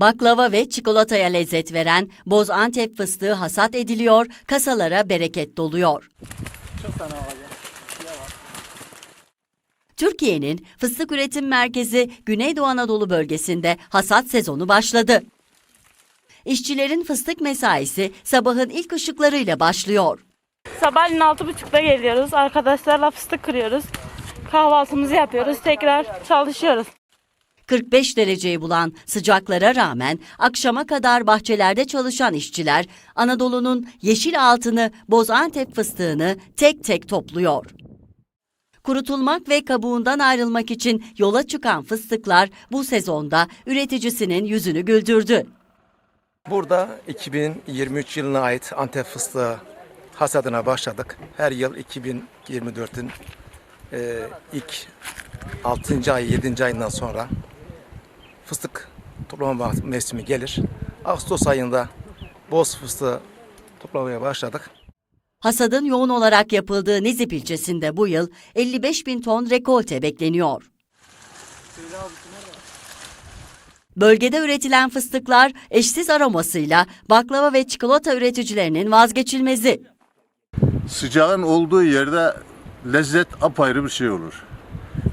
Baklava ve çikolataya lezzet veren Boz Antep fıstığı hasat ediliyor, kasalara bereket doluyor. Türkiye'nin fıstık üretim merkezi Güneydoğu Anadolu bölgesinde hasat sezonu başladı. İşçilerin fıstık mesaisi sabahın ilk ışıklarıyla başlıyor. Sabahleyin altı buçukta geliyoruz. Arkadaşlarla fıstık kırıyoruz. Kahvaltımızı yapıyoruz. Tekrar çalışıyoruz. 45 dereceyi bulan sıcaklara rağmen akşama kadar bahçelerde çalışan işçiler Anadolu'nun yeşil altını Bozantep fıstığını tek tek topluyor. Kurutulmak ve kabuğundan ayrılmak için yola çıkan fıstıklar bu sezonda üreticisinin yüzünü güldürdü. Burada 2023 yılına ait Antep fıstığı hasadına başladık. Her yıl 2024'ün e, ilk 6. ay 7. ayından sonra fıstık toplama mevsimi gelir. Ağustos ayında boz fıstığı toplamaya başladık. Hasadın yoğun olarak yapıldığı Nizip ilçesinde bu yıl 55 bin ton rekolte bekleniyor. Bölgede üretilen fıstıklar eşsiz aromasıyla baklava ve çikolata üreticilerinin vazgeçilmezi. Sıcağın olduğu yerde lezzet apayrı bir şey olur.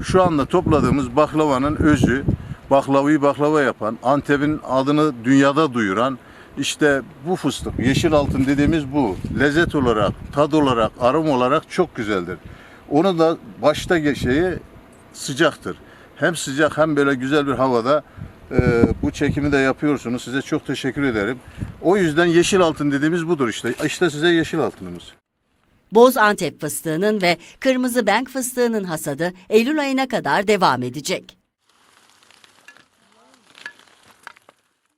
Şu anda topladığımız baklavanın özü, baklavayı baklava yapan, Antep'in adını dünyada duyuran işte bu fıstık, yeşil altın dediğimiz bu. Lezzet olarak, tad olarak, arom olarak çok güzeldir. Onu da başta şeyi sıcaktır. Hem sıcak hem böyle güzel bir havada e, bu çekimi de yapıyorsunuz. Size çok teşekkür ederim. O yüzden yeşil altın dediğimiz budur işte. İşte size yeşil altınımız. Boz Antep fıstığının ve kırmızı benk fıstığının hasadı Eylül ayına kadar devam edecek.